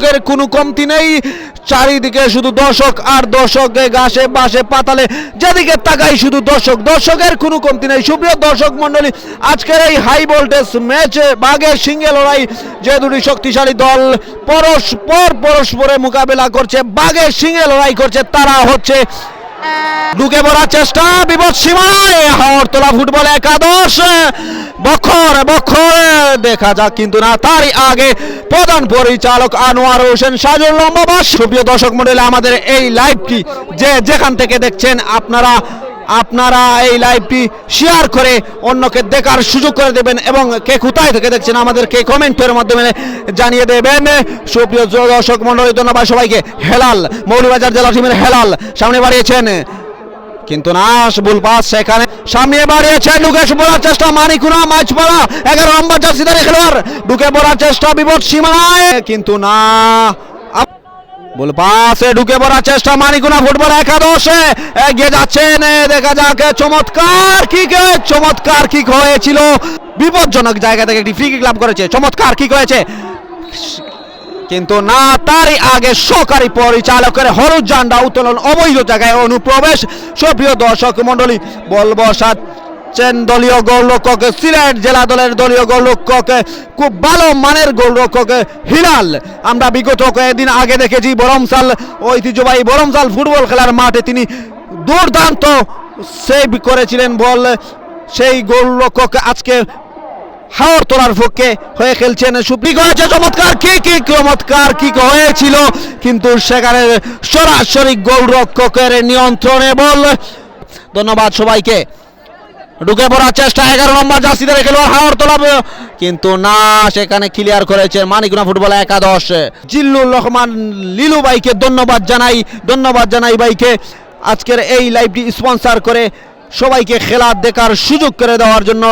দর্শকের কোনো কমতি নেই। চারিদিকে শুধু দর্শক আর দর্শক গাছে বাসে পাতালে যেদিকে তাকাই শুধু দর্শক। দর্শকের কোনো কমতি নেই। সুপ্রিয় দর্শক মন্ডলী আজকের এই হাই ভোল্টেজ ম্যাচে বাঘের সিঙ্গে লড়াই, যে দুটি শক্তিশালী দল পরস্পর পরস্পরের মোকাবেলা করছে, বাঘের সিঙ্গে লড়াই করছে, তারা হচ্ছে ঢুকে পড়ার চেষ্টা, বিপদ সীমায় হাওড়তলা ফুটবল একাদশ। বক্ষর বক্ষর দেখা যাক কিন্তু না, তারই আগে প্রধান পরিচালক আনোয়ার হোসেন সাজুর লম্বাবাস সুপ্রিয় দর্শক মন্ডলী, আমাদের এই লাইভটি যে যেখান থেকে দেখছেন, আপনারা আপনারা এই লাইভটি শেয়ার করে অন্যকে দেখার সুযোগ করে দেবেন এবং কে কোথায় থেকে দেখছেন আমাদেরকে কমেন্টের মাধ্যমে জানিয়ে দেবেন। সুপ্রিয় দর্শক মন্ডলী ধন্যবাদ সবাইকে। হেলাল মৌলবাজার জেলা টিমের হেলাল, সামনে বাড়িয়েছেন। কিন্তু না ভুল পাস সেখানে। সামনে বাড়িয়েছেন ঢুকে পড়ার চেষ্টা, মানিকুনা মাছ পড়া এগারো নম্বর জার্সিদারি খেলোয়াড়। ঢুকে পড়ার চেষ্টা, বিপদ সীমায় কিন্তু না বল পাশে ঢুকে পড়ার চেষ্টা মানিকুনা ফুটবল একাদশে। এগিয়ে যাচ্ছেন দেখা যাক চমৎকার কিক চমৎকার কিক হয়েছিল। বিপজ্জনক জায়গা থেকে একটি ফ্রি কিক লাভ করেছে, চমৎকার কিক হয়েছে। কিন্তু না, তারই আগে সরকারি পরিচালকের হলুদ ঝান্ডা উত্তোলন অবৈধ জায়গায় অনুপ্রবেশ। সুপ্রিয় দর্শক মন্ডলী বল বসাচ্ছেন দলীয় গোলরক্ষক সিলেট জেলা দলের দলীয় গোলরক্ষক, খুব ভালো মানের গোলরক্ষক হিলাল। আমরা বিগত কয়েকদিন আগে দেখেছি বরমসাল, ঐতিহ্যবাহী বরমসাল ফুটবল খেলার মাঠে তিনি দুর্দান্ত সেভ করেছিলেন বল। সেই গোলরক্ষক আজকে হাওর তোলার পক্ষে হয়ে খেলছেন সুপ্রিক হয়েছে চমৎকার কি কি চমৎকার কি হয়েছিল, কিন্তু সেখানে সরাসরি গোলরক্ষকের নিয়ন্ত্রণে বল। ধন্যবাদ সবাইকে। ঢুকে পড়ার চেষ্টা, এগারো নম্বর জার্সিদের খেলোয়াড় হাওয়ার তোলা কিন্তু না, সেখানে ক্লিয়ার করেছে মানিকগুনা ফুটবল একাদশ। জিল্লুর রহমান, লিলু বাইকে ধন্যবাদ জানাই ধন্যবাদ জানাই বাইকে আজকের এই লাইভটি স্পন্সার করে সবাইকে খেলা দেখার সুযোগ করে দেওয়ার জন্য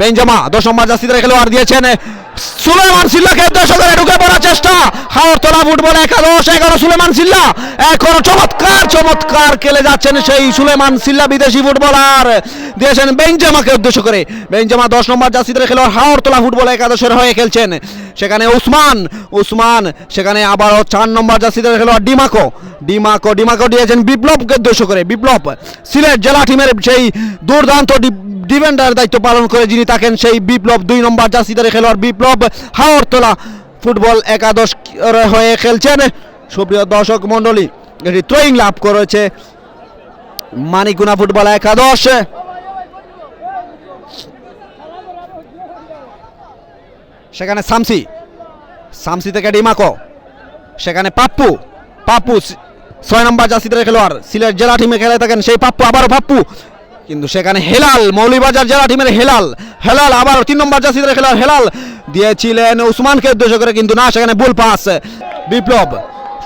বেঞ্জামা দশ নম্বর জার্সিদের খেলোয়াড় দিয়েছেন সুলেমান সিল্লাকে উদ্দেশ্য করে ঢুকে পড়ার চেষ্টা। হাওর তোলা ফুটবল একাদশ, এগারো সুলেমান সিল্লা। এখন চমৎকার চমৎকার খেলে যাচ্ছেন সেই সুলেমান সিল্লা বিদেশি ফুটবলার। দিয়েছেন বেঞ্জামাকে উদ্দেশ্য করে। বেঞ্জামা দশ নম্বর জার্সিদের খেলোয়াড় হাওর তোলা ফুটবল একাদশের হয়ে খেলছেন। সেখানে উসমান উসমান, সেখানে আবারও চার নম্বর জার্সিদের খেলোয়াড় ডিমাকো। ডিমাকো ডিমাকো দিয়েছেন বিপ্লবকে উদ্দেশ্য করে। বিপ্লব সিলেট জেলা টিমের সেই দুর্দান্ত ডিফেন্ডার দায়িত্ব পালন করে যিনি থাকেন সেই বিপ্লব দুই নম্বর জার্সিদারে খেলোয়াড় বিপ্লব হাওরতলা ফুটবল একাদশ হয়ে খেলছেন। সুপ্রিয় দর্শক মণ্ডলী, এটি থ্রোয়িং লাভ করেছে মানিকুনা ফুটবল একাদশ। সেখানে সামসি সামসি থেকে ডিমাকো, সেখানে পাপ্পু পাপ্পু ছয় নম্বর জার্সিদের খেলোয়াড়, সিলেট জেলা টিমে খেলে থাকেন সেই পাপ্পু, আবারও পাপ্পু। কিন্তু সেখানে হেলাল মৌলিবাজার জেলা টিমের হেলাল। হেলাল আবার তিন নম্বর জাসি খেলার হেলাল। দিয়েছিলেন উসমানকে উদ্দেশ্য করে, কিন্তু না, সেখানে বুল পাস। বিপ্লব,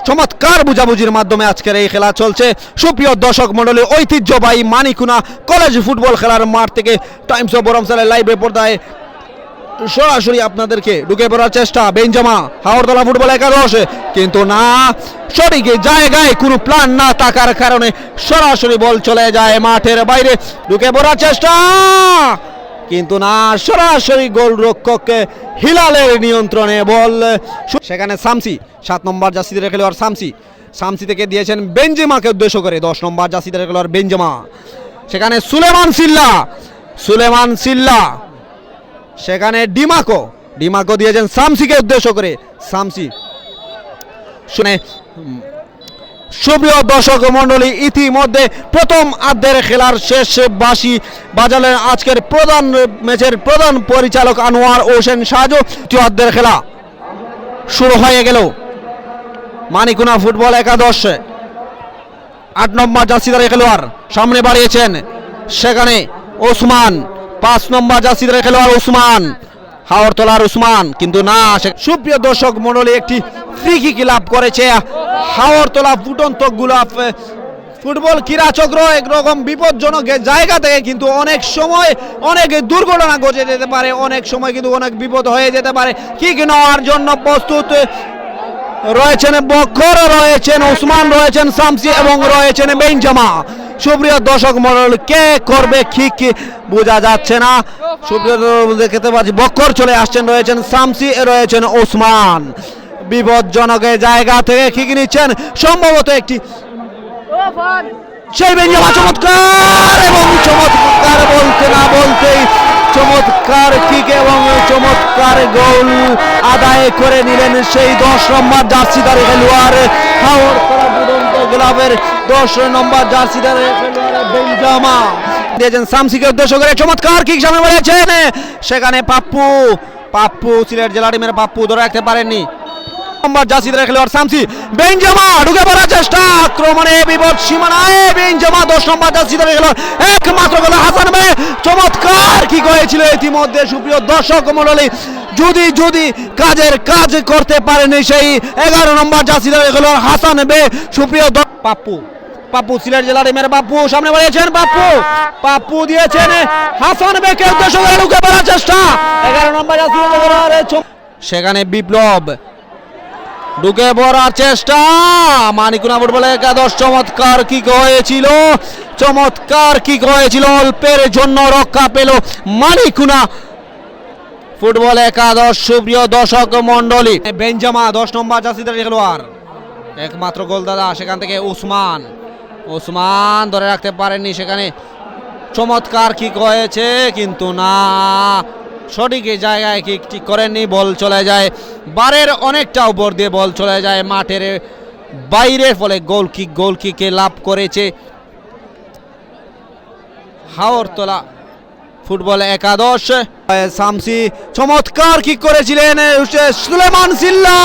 চমৎকার বুঝাবুঝির মাধ্যমে আজকের এই খেলা চলছে। সুপ্রিয় দর্শক মণ্ডলী, ঐতিহ্যবাহী মানিকুনা কলেজ ফুটবল খেলার মাঠ থেকে টাইমস অফ বরমসালের লাইভ পর্দায় সরাসরি আপনাদেরকে ঢুকে পড়ার চেষ্টা। বেঞ্জামা হাওড়তলা ফুটবল একাদশ। কিন্তু না, সঠিক জায়গায় কোনো প্ল্যান না থাকার কারণে সরাসরি বল চলে যায় মাঠের বাইরে। ঢুকে পড়ার চেষ্টা। কিন্তু না, সরাসরি গোলরক্ষক হিলালের নিয়ন্ত্রণে বল। সেখানে সামসি, সাত নম্বর জাসিদের খেলোয়াড় সামসি। সামসি থেকে দিয়েছেন বেঞ্জেমাকে উদ্দেশ্য করে। দশ নম্বর জাসিদের খেলোয়াড় বেঞ্জেমা সেখানে সুলেমান সিল্লা সুলেমান সিল্লা সেখানে ডিমাকো ডিমাকো দিয়েছেন সামসিকে উদ্দেশ্য করে। সামসি, শুনে সুপ্রিয় দর্শক মণ্ডলী, ইতিমধ্যে প্রথম আর্ধের খেলার শেষ বাসি বাজালের আজকের প্রধান ম্যাচের প্রধান পরিচালক আনোয়ার হোসেন সাজু দ্বিতীয় আর্ধের খেলা শুরু হয়ে গেল। মানিকুনা ফুটবল একাদশ, আট নম্বর জার্সিদার খেলোয়াড় সামনে বাড়িয়েছেন। সেখানে ওসমান পাঁচ নম্বর জার্সিদার খেলোয়াড় ওসমান হাওড়তলার ওসমান কিন্তু না সুপ্রিয় দর্শক মণ্ডলী, একটি ফ্রি কিক লাভ করেছে হাওড়তলা ফুটন্ত গুলাফ ফুটবল ক্রীড়াচক্র একরকম বিপজ্জনক জায়গা থেকে কিন্তু অনেক সময় অনেক দুর্ঘটনা ঘটে যেতে পারে, অনেক সময় কিন্তু অনেক বিপদ হয়ে যেতে পারে। কিক নেওয়ার জন্য প্রস্তুত রয়েছেন বক্ষর রয়েছেন ওসমান রয়েছেন সামসি এবং রয়েছেন বেঞ্জামা। সুপ্রিয় দর্শক মন্ডল কে করবে কি কি বোঝা যাচ্ছে না। সুপ্রিয় দেখতে পাচ্ছি বক্ষর চলে আসছেন, রয়েছেন সামসি, রয়েছেন ওসমান। বিপজ্জনকের জায়গা থেকে খিক নিচ্ছেন? সম্ভবত একটি সেই বেঞ্জামা চমৎকার এবং চমৎকার বলতে না বলতেই চমৎকার কিক এবং চমৎকার গোল আদায় করে নিলেন সেই দশ নম্বর জার্সিদার খেলোয়াড় ক্লাবের দশ নম্বর জার্সি বেঞ্জামা। দিয়েছেন শামসিকে উদ্দেশ্য করে চমৎকার কিক সামনে বলেছেন। সেখানে পাপ্পু পাপ্পু সিলেট জেলা টিমের পাপ্পু ধরে রাখতে পারেননি। নম্বর জাসিদের খেলোয়াড় সামসি। বেঞ্জামা ঢুকে পড়ার চেষ্টা। আক্রমণে বিপদ সীমানায় বেঞ্জামা দশ নম্বর জাসিদের খেলোয়াড় একমাত্র গোল হাসান বে চমৎকার কি করেছিল ইতিমধ্যে সুপ্রিয় দর্শক মণ্ডলী। যদি যদি কাজের কাজ করতে পারেনি সেই এগারো নম্বর জাসিদের খেলোয়াড় হাসান বে সুপ্রিয় পাপ্পু। পাপ্পু সিলেট জেলার টিমের পাপ্পু, সামনে বাড়িয়েছেন পাপ্পু। পাপ্পু দিয়েছেন হাসান বেকে উদ্দেশ্য করে ঢুকে পড়ার চেষ্টা। এগারো নম্বর সেখানে বিপ্লব। ঢুকে পড়ার চেষ্টা। মানিকুনা ফুটবলে একাদশ চমৎকার কি হয়েছিল। চমৎকার কি হয়েছিল, অল্পের জন্য রক্ষা পেল মানিকুনা ফুটবল একাদশ। সুপ্রিয় দর্শক মন্ডলী বেঞ্জামা দশ নম্বর জাসিদের খেলোয়াড়। একমাত্র গোলদাদা সেখান থেকে উসমান উসমান ধরে রাখতে পারেননি, সেখানে চমৎকার কিক হয়েছে, কিন্তু না। সঠিক জায়গায় কিক ঠিক করেননি, বল চলে যায়। বারের অনেকটা উপর দিয়ে বল চলে যায় মাঠের বাইরের ফলে গোল কিক, গোল কিকে লাভ করেছে হাওরতলা ফুটবল একাদশ। সামসি চমৎকার কি করেছিলেন সুলেমান সিল্লা।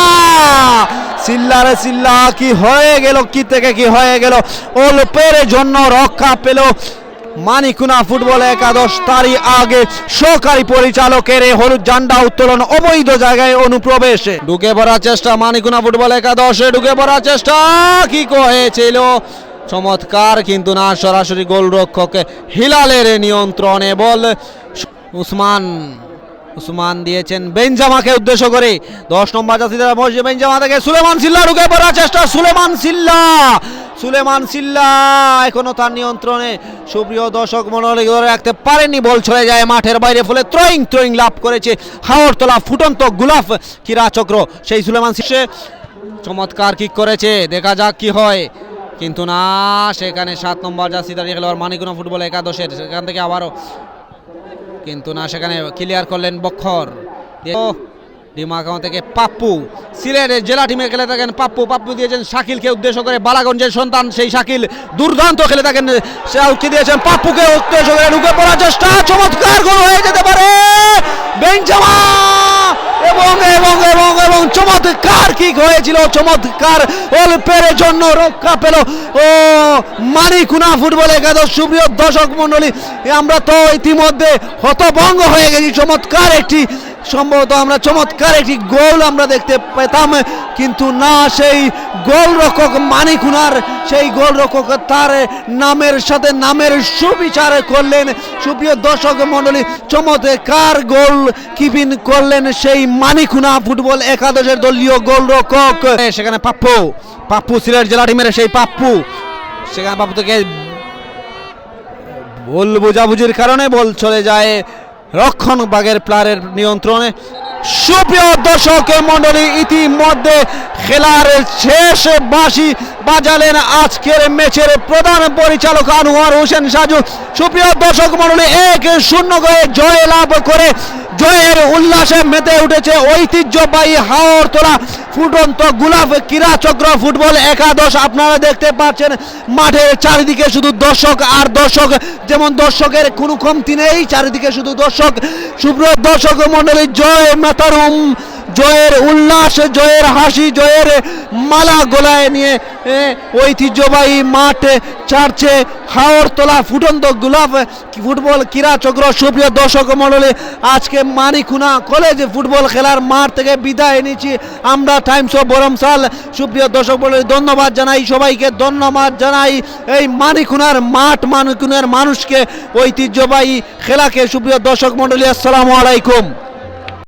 সিল্লা রে সিল্লা কি হয়ে গেল, কি থেকে কি হয়ে গেল? অল্পের জন্য রক্ষা পেল মানিকুনা ফুটবল একাদশ, তারই আগে সহকারী পরিচালকের হলুদ ঝান্ডা উত্তোলন অবৈধ জায়গায় অনুপ্রবেশে। ঢুকে পড়ার চেষ্টা মানিকুনা ফুটবল একাদশে ঢুকে পড়ার চেষ্টা কি হয়েছিল চমৎকার কিন্তু না, সরাসরি গোলরক্ষক হিলালের নিয়ন্ত্রণে বল উসমান উসমান দিয়েছেন বেঞ্জামাকে উদ্দেশ্য করে। দশ নম্বর মসজিদ বেঞ্জামা থেকে সুলেমান সিল্লা, ঢুকে পড়ার চেষ্টা সুলেমান সিল্লা। সুলেমান সিল্লা এখনও তার নিয়ন্ত্রণে। সুপ্রিয় দর্শক মনোযোগ ধরে রাখতে পারেনি বল ছড়ে যায় মাঠের বাইরে, ফলে ত্রয়িং ত্রয়িং লাভ করেছে হাওড়তলা ফুটন্ত গুলাফ কিরা চক্র। সেই সুলেমান শীর্ষে চমৎকার কিক করেছে, দেখা যাক কি হয়। কিন্তু না, সেখানে সাত নম্বর জার্সি দাঁড়িয়ে খেলোয়াড় মানিকুনা ফুটবল একাদশের, সেখান থেকে আবারও। কিন্তু না, সেখানে ক্লিয়ার করলেন বক্ষর ডিমাগাঁও থেকে পাপ্পু। সিলেটের জেলা টিমে খেলে থাকেন পাপ্পু। পাপ্পু দিয়েছেন শাকিলকে উদ্দেশ্য করে বালাগঞ্জের সন্তান, সেই শাকিল দুর্দান্ত খেলে থাকেন। আউটকে দিয়েছেন পাপ্পুকে, উদ্দেশ্য করে ঢুকে পড়ার চেষ্টা। চমৎকার গোল হয়ে যেতে পারে বেঞ্জামা! এবং এবং এবং এবং চমৎকার কিক হয়েছিল, চমৎকার অল্পের জন্য রক্ষা পেল। ও, মানিকুনা ফুটবল একাদশ, সুপ্রিয় দর্শক মণ্ডলী, আমরা তো ইতিমধ্যে হতভঙ্গ হয়ে গেছি। চমৎকার একটি সম্ভবত আমরা চমৎকার একটি গোল আমরা দেখতে পেতাম, কিন্তু না, সেই গোল রক্ষক মানিকুনার সেই গোল রক্ষক তার নামের সাথে নামের সুবিচার করলেন। সুপ্রিয় দর্শক মণ্ডলী, চমৎকার গোল কিপিং করলেন সেই মানিকুনা ফুটবল একাদশের দলীয় গোল রক্ষক সেখানে পাপ্পু পাপ্পু সিলেট জেলা টিমের সেই পাপ্পু। সেখানে পাপ্পু থেকে বল বোঝাবুঝির কারণে বল চলে যায়। রক্ষণ বাগের প্লারের নিয়ন্ত্রণে। সুপ্রিয় দর্শক মন্ডলী ইতিমধ্যে খেলার শেষ বাঁশি বাজালেন আজকের ম্যাচের প্রধান পরিচালক আনোয়ার হোসেন সাজু। সুপ্রিয় দর্শক মন্ডলী এক শূন্য করে জয় লাভ করে জয়ের উল্লাসে মেতে উঠেছে ঐতিহ্যবাহী হাওড়তলা ফুটন্ত গুলাব ক্রীড়া চক্র ফুটবল একাদশ। আপনারা দেখতে পাচ্ছেন মাঠের চারিদিকে শুধু দর্শক আর দর্শক, যেমন দর্শকের কোনো কমতি নেই, চারিদিকে শুধু দর্শক। সুব্রত দর্শক মন্ডলী জয় মাতারুম। জয়ের উল্লাস, জয়ের হাসি, জয়ের মালা গোলায় নিয়ে ঐতিহ্যবাহী মাঠ চারছে হাওড়তলা ফুটন্ত গোলাপ ফুটবল ক্রীড়া চক্র। সুপ্রিয় দর্শক মণ্ডলী, আজকে মানিকুনা কলেজে ফুটবল খেলার মাঠ থেকে বিদায় নিচ্ছি। আমরা টাইমস অফ বরমসাল সুপ্রিয় দর্শক মণ্ডলী, ধন্যবাদ জানাই সবাইকে, ধন্যবাদ জানাই এই মানিকুনার মাঠ, মানিকুনার মানুষকে, ঐতিহ্যবাহী খেলাকে। সুপ্রিয় দর্শক মণ্ডলী, আসসালামু আলাইকুম।